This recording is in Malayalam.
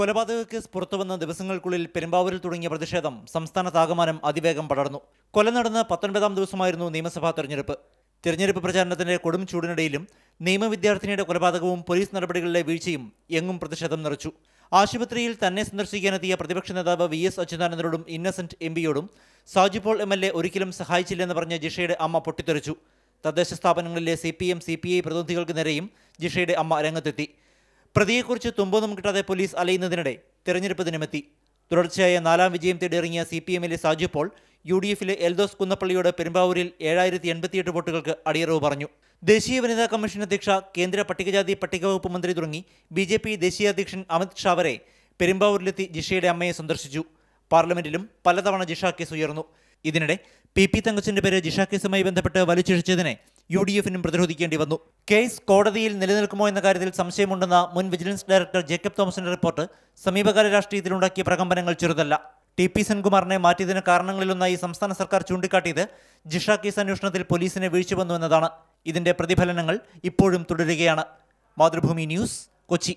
കൊലപാതക കേസ് പുറത്തുവന്ന ദിവസങ്ങൾക്കുള്ളിൽ പെരുമ്പാവൂരിൽ തുടങ്ങിയ പ്രതിഷേധം സംസ്ഥാനത്താകമാനം അതിവേഗം പടർന്നു. കൊല നടന്ന പത്തൊൻപതാം ദിവസമായിരുന്നു നിയമസഭാ തെരഞ്ഞെടുപ്പ്. തിരഞ്ഞെടുപ്പ് പ്രചാരണത്തിന്റെ കൊടും ചൂടിനിടയിലും നിയമവിദ്യാർത്ഥിനിയുടെ കൊലപാതകവും പോലീസ് നടപടികളിലെ വീഴ്ചയും എങ്ങും പ്രതിഷേധം നിറച്ചു. ആശുപത്രിയിൽ തന്നെ സന്ദർശിക്കാനെത്തിയ പ്രതിപക്ഷ നേതാവ് വി എസ് അച്യുതാനന്ദനോടും Innocent M പിയോടും Saju Paul M L A ഒരിക്കലും സഹായിച്ചില്ലെന്ന് പറഞ്ഞ ജിഷയുടെ അമ്മ പൊട്ടിത്തെറിച്ചു. തദ്ദേശ സ്ഥാപനങ്ങളിലെ C P M C P I പ്രതിനിധികൾക്ക് നേരെയും ജിഷയുടെ അമ്മ രംഗത്തെത്തി. പ്രതിയെക്കുറിച്ച് തുമ്പൊന്നും കിട്ടാതെ പോലീസ് അലയുന്നതിനിടെ തെരഞ്ഞെടുപ്പ് ദിനമെത്തി. തുടർച്ചയായ നാലാം വിജയം തേടിയിറങ്ങിയ സി പി എമ്മിലെ സാജു പോൾ യു ഡി എഫിലെ എൽദോസ് കുന്നപ്പള്ളിയോട് പെരുമ്പാവൂരിൽ ഏഴായിരത്തി എൺപത്തിയെട്ട് വോട്ടുകൾക്ക് അടിയറവ് പറഞ്ഞു. ദേശീയ വനിതാ കമ്മീഷൻ അധ്യക്ഷ കേന്ദ്ര പട്ടികജാതി പട്ടികവകുപ്പ് മന്ത്രി തുടങ്ങി ബി ജെ പി ദേശീയ അധ്യക്ഷൻ അമിത് ഷാ വരെ പെരുമ്പാവൂരിലെത്തി ജിഷയുടെ അമ്മയെ സന്ദർശിച്ചു. പാർലമെന്റിലും പലതവണ ജിഷ കേസ് ഉയർന്നു. ഇതിനിടെ പി പി തങ്കച്ചന്റെ പേര് ജിഷ കേസുമായി ബന്ധപ്പെട്ട് വലിച്ചിഴച്ചതിനെ യു ഡി എഫിനും പ്രതിരോധിക്കേണ്ടി വന്നു. കേസ് കോടതിയിൽ നിലനിൽക്കുമോ എന്ന കാര്യത്തിൽ സംശയമുണ്ടെന്ന മുൻ വിജിലൻസ് ഡയറക്ടർ ജേക്കബ് തോമസിന്റെ റിപ്പോർട്ട് സമീപകാല രാഷ്ട്രീയത്തിലുണ്ടാക്കിയ പ്രകമ്പനങ്ങൾ ചെറുതല്ല. ടി പി സെൻകുമാറിനെ മാറ്റിയതിന് കാരണങ്ങളിലൊന്നായി സംസ്ഥാന സർക്കാർ ചൂണ്ടിക്കാട്ടിയത് ജിഷ കേസ് അന്വേഷണത്തിൽ പോലീസിനെ വീഴ്ച വന്നു എന്നതാണ് ഇതിന്റെ പ്രതിഫലനങ്ങൾ ഇപ്പോഴും തുടരുകയാണ്. മാതൃഭൂമി ന്യൂസ് കൊച്ചി.